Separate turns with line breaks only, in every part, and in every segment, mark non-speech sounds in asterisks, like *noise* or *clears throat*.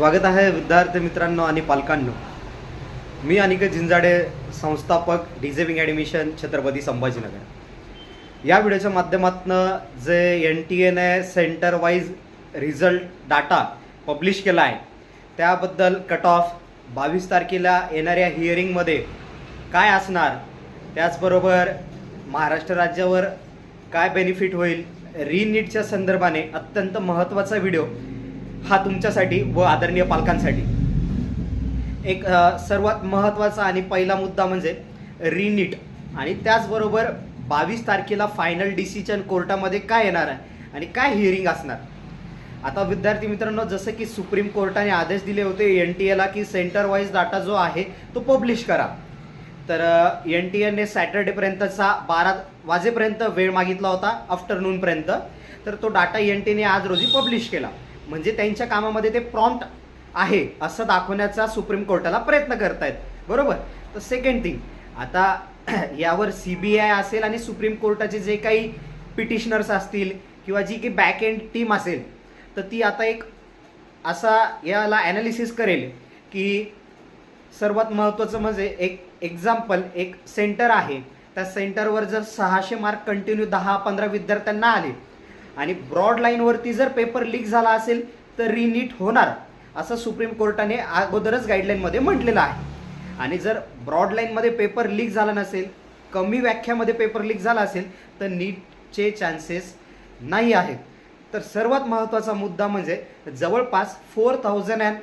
स्वागत आहे विद्यार्थी मित्रांनो आणि पालकांनो. मी अनिकेत झिंजाडे संस्थापक डिझेविंग ॲडमिशन छत्रपती संभाजीनगर. या व्हिडिओच्या माध्यमातून जे एन टी एने centre wise result data publish केला आहे त्याबद्दल कट ऑफ बावीस तारखेला येणाऱ्या हिअरिंगमध्ये काय असणार त्याचबरोबर महाराष्ट्र राज्यावर काय बेनिफिट होईल रीनीटच्या संदर्भाने अत्यंत महत्त्वाचा व्हिडिओ हा तुमच्यासाठी व आदरणीय पालकांसाठी. एक सर्वात महत्त्वाचा आणि पहिला मुद्दा म्हणजे रिनिट. आणि त्याचबरोबर बावीस तारखेला फायनल डिसिजन कोर्टामध्ये काय येणार आहे आणि काय हिअरिंग असणार? आता विद्यार्थी मित्रांनो जसं की सुप्रीम कोर्टाने आदेश दिले होते एन टी एला की सेंटर वाईज डाटा जो आहे तो पब्लिश करा. तर एन टी एने सॅटर्डेपर्यंतचा बारा वाजेपर्यंत वेळ मागितला होता आफ्टरनूनपर्यंत तर तो डाटा एन टीने आज रोजी पब्लिश केला. म्हणजे त्यांच्या कामामध्ये ते प्रॉम्प्ट आहे असं दाखवण्याचा सुप्रीम कोर्टाला प्रयत्न करतायत. बरोबर? तर सेकंड थिंग आता *clears throat* यावर सी बी आय असेल आणि सुप्रीम कोर्टाचे जे काही पिटिशनर्स असतील किंवा जी काही बॅक एंड टीम असेल तर ती आता एक असा याला ॲनालिसिस करेल की सर्वात महत्त्वाचं म्हणजे एक एक्झाम्पल एक सेंटर आहे. त्या सेंटरवर जर सहाशे मार्क कंटिन्यू दहा पंधरा विद्यार्थ्यांना आले आणि ब्रॉड लाईनवरती जर पेपर लीक झाला असेल तर रिनीट होणार. असं सुप्रीम कोर्टाने अगोदरच गाईडलाईनमध्ये म्हटलेलं आहे. आणि जर ब्रॉड लाईनमध्ये पेपर लीक झाला नसेल कमी व्याख्यामध्ये पेपर लीक झाला असेल तर नीटचे चान्सेस नाही आहेत. तर सर्वात महत्त्वाचा मुद्दा म्हणजे जवळपास four thousand and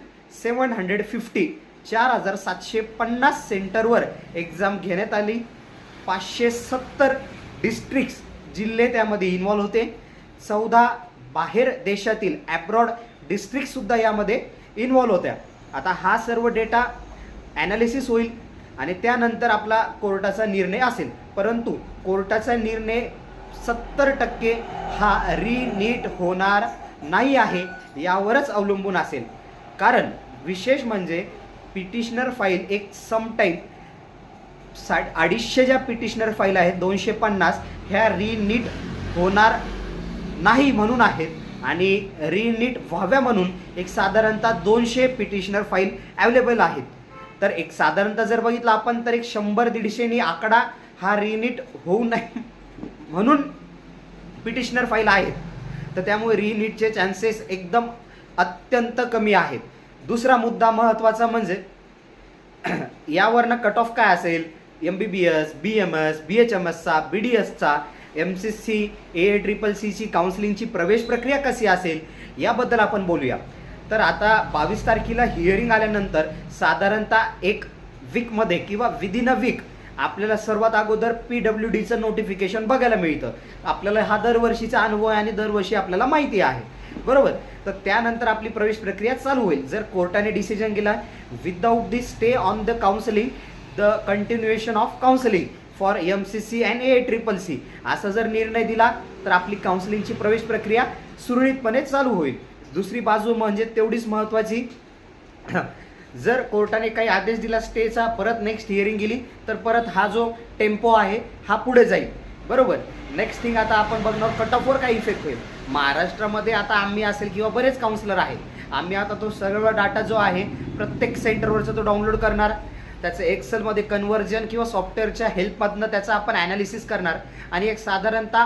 seven hundred fifty चार हजार सातशे पन्नास सेंटरवर एक्झाम घेण्यात आली. पाचशे सत्तर डिस्ट्रिक्ट्स जिल्हे त्यामध्ये इन्वॉल्व्ह होते. चौदा बाहेर देशातील ॲब्रॉड डिस्ट्रिक्टसुद्धा यामध्ये इन्वॉल्व होत्या. आता हा सर्व डेटा ॲनालिसिस होईल आणि त्यानंतर आपला कोर्टाचा निर्णय असेल. परंतु कोर्टाचा निर्णय सत्तर टक्के हा रीनीट होणार नाही आहे यावरच अवलंबून असेल. कारण विशेष म्हणजे पिटिशनर फाईल एक समटाईम साठ अडीचशे ज्या पिटिशनर फाईल आहेत दोनशे पन्नास ह्या रीनीट होणार नाही म्हणून आहेत आणि रिनीट व्हाव्या म्हणून एक साधारणतः दोनशे पिटिशनर फाईल अवेलेबल आहेत. तर एक साधारणतः जर बघितलं आपण तर एक शंभर दीडशेनी आकडा हा रिनीट होऊ नये म्हणून पिटिशनर फाईल आहेत. तर त्यामुळे रिनीटचे चान्सेस एकदम अत्यंत कमी आहेत. दुसरा मुद्दा महत्त्वाचा म्हणजे *clears throat* यावरनं कट ऑफ काय असेल? M B B S B M S B H M एसचा B D एसचा M C C A triple सीची काउन्सिलिंगची प्रवेश प्रक्रिया कशी असेल याबद्दल आपण बोलूया. तर आता बावीस तारखेला हिअरिंग आल्यानंतर साधारणतः एक वीकमध्ये किंवा विदिन अ वीक आपल्याला सर्वात अगोदर पी डब्ल्यू डीचं नोटिफिकेशन बघायला मिळतं. आपल्याला हा दरवर्षीचा अनुभव आहे आणि दरवर्षी आपल्याला माहिती आहे. बरोबर? तर त्यानंतर आपली प्रवेश प्रक्रिया चालू होईल. जर कोर्टाने डिसिजन केला without the stay on the counselling the continuation of counselling for M C C and A triple C असा जर निर्णय दिला तर आपली काउन्सिलिंगची प्रवेश प्रक्रिया सुरळीतपणे चालू होईल. दुसरी बाजू म्हणजे तेवढीच महत्त्वाची *clears throat* जर कोर्टाने काही आदेश दिला स्टेचा परत नेक्स्ट हिअरिंग गेली तर परत हा जो टेम्पो आहे हा पुढे जाईल. बरोबर? नेक्स्ट थिंग आता आपण बघणार कट ऑफवर काय इफेक्ट होईल. महाराष्ट्रामध्ये आता आम्ही असेल किंवा बरेच काउन्सिलर आहेत. आम्ही आता तो सर्व डाटा जो आहे प्रत्येक सेंटरवरचा तो डाउनलोड करणार. त्याचं एक्सेलमध्ये कन्व्हर्जन किंवा सॉफ्टवेअरच्या हेल्पमधनं त्याचं आपण ॲनालिसिस करणार. आणि एक साधारणतः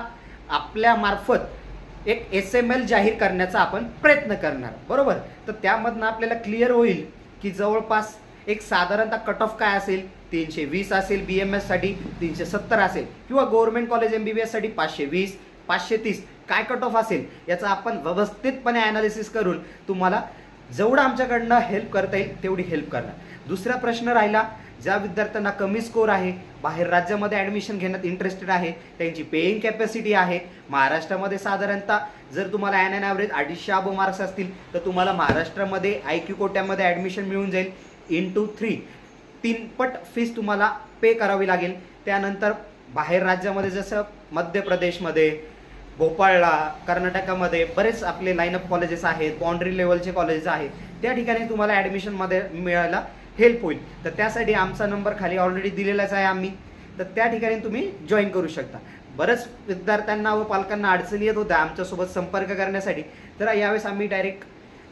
आपल्यामार्फत एक एस एम एल जाहीर करण्याचा आपण प्रयत्न करणार. बरोबर? तर त्यामधनं आपल्याला क्लिअर होईल की जवळपास एक साधारणतः कट ऑफ काय असेल? तीनशे वीस असेल बी एम एससाठी तीनशे सत्तर असेल. किंवा government college M B B एससाठी पाचशे वीस पाचशे तीस. काय कट ऑफ असेल? याचा आपण व्यवस्थितपणे ॲनालिसिस करून तुम्हाला जेवढं आमच्याकडनं हेल्प करता येईल तेवढी हेल्प करणार. दुसरा प्रश्न राहिला ज्या विद्यार्थ्यांना कमी स्कोर आहे बाहेर राज्यामध्ये ॲडमिशन घेण्यात इंटरेस्टेड आहे त्यांची पेईंग कॅपॅसिटी आहे. महाराष्ट्रामध्ये साधारणतः जर तुम्हाला ॲन ॲन ॲव्हरेज अडीचशे अबो मार्क्स असतील तर तुम्हाला महाराष्ट्रामध्ये आय क्यू कोट्यामध्ये ॲडमिशन मिळून जाईल. इन टू थ्री तीनपट फीस तुम्हाला पे करावी लागेल. त्यानंतर बाहेर राज्यामध्ये जसं मध्य प्रदेशमध्ये भोपाळला कर्नाटकामध्ये बरेच आपले लाईनअप कॉलेजेस आहेत बाउंड्री लेवलचे कॉलेजेस आहेत. त्या ठिकाणी तुम्हाला ॲडमिशनमध्ये मिळायला हेल्प होईल. तर त्यासाठी आमचा नंबर खाली ऑलरेडी दिलेलाच आहे आम्ही. तर त्या ठिकाणी तुम्ही जॉईन करू शकता. बरंच विद्यार्थ्यांना व पालकांना अडचणी येत होत्या आमच्यासोबत संपर्क करण्यासाठी. तर यावेळेस आम्ही डायरेक्ट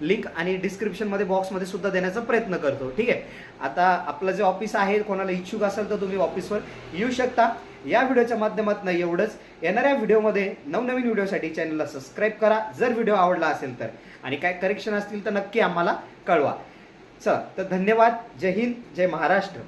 लिंक आणि डिस्क्रिप्शनमध्ये बॉक्समध्ये सुद्धा देण्याचा प्रयत्न करतो. ठीक आहे? आता आपलं जे ऑफिस आहे कोणाला इच्छुक असेल तर तुम्ही ऑफिसवर येऊ शकता. या व्हिडिओच्या माध्यमातून एवढंच. येणाऱ्या व्हिडिओमध्ये नवनवीन व्हिडिओसाठी चॅनलला सबस्क्राईब करा. जर व्हिडिओ आवडला असेल तर. आणि काय करेक्शन असतील तर नक्की आम्हाला कळवा. चला तर धन्यवाद. जय हिंद जय महाराष्ट्र.